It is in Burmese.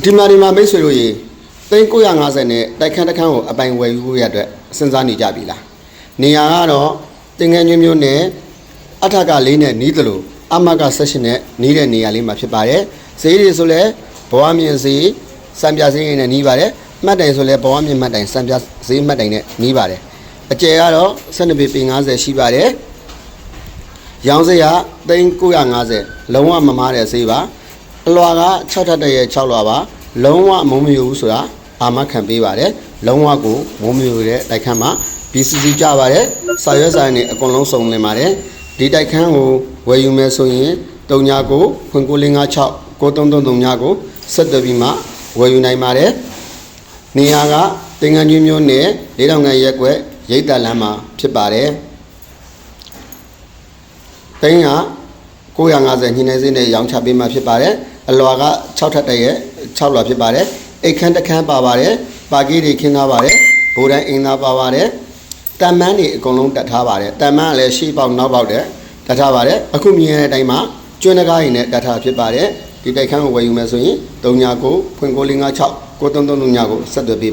ဒီမှာဒီမှာမိတ်ဆွေတို့ရေသိန်း950နဲ့တိုက်ခန်းတစ်ခန်းကိုအပိုင်ဝယ်ယူဖို့ရအတွက်စဉ်းစားနေကြပြီလားနေရာကတော့တင်ငယ်ညွန်းမျိုးနဲ့အထက်ကလေးနဲ့နီးသလိုအမကဆက်ရှင်နဲ့နီးတဲ့နေရာလေးမှာဖြစ်ပါတယ်ဈေးတွေဆိုလဲဘဝမြင့်ဈေးစံပြဈေးနဲ့နီးပါတယ်မှတ်တိုင်ဆိုလဲဘဝမြင့်မှတ်တိုင်စံပြဈေးမှတ်တိုင်နဲ့နီးပါတယ်အကျယ်ကတော့12ပေပေ50ရှိပါတယ်ရောင်းစရာ3950လုံးဝမမားတဲ့ဈေးပါ အလွာက6ထပ်တရဲ့6လွာပါလုံးဝမုံမယူဘူးဆိုတာအာမခံပေးပါတယ်လုံးဝကိုမုံမယူတဲ့တိုက်ခန်းမှာ BCC ကြပါတယ်စာရွက်စာရင်းတွေအကုန်လုံးစုံလင်ပါတယ်ဒီတိုက်ခန်းကိုဝယ်ယူမယ်ဆိုရင်39ကိုခွင်9556 9333ကိုဆက်သွယ်ပြီးမှဝယ်ယူနိုင်ပါတယ်နေရာကတင်ငန်းချင်းမျိုးနဲ့၄တောင်ငန်းရက်ွက်ရိတ်တလမ်းမှာဖြစ်ပါတယ်တိန်းက950ညနေစင်းနဲ့ရောင်းချပေးမှဖြစ်ပါတယ် အလွာက6ထပ်တရဲ့6လွာဖြစ်ပါတယ်အိတ်ခမ်းတစ်ခမ်းပါပါတယ်ပါကီးတွေခင်းထားပါတယ်ဘိုးတိုင်းအင်းသားပါပါတယ်တန်မန်းတွေအကုန်လုံးတတ်ထားပါတယ်တန်မန်းကလည်းရှေ့ပေါက်နောက်ပေါက်တဲ့တတ်ထားပါတယ်အခုမြင်ရတဲ့အတိုင်းမှာကျွန်းတကားရင်နဲ့တတ်ထားဖြစ်ပါတယ်ဒီတိုက်ခန်းကိုဝယ်ယူမယ်ဆိုရင်39ကိုဖွင့်956 9339ကိုဆက်သွယ်ပေးပါ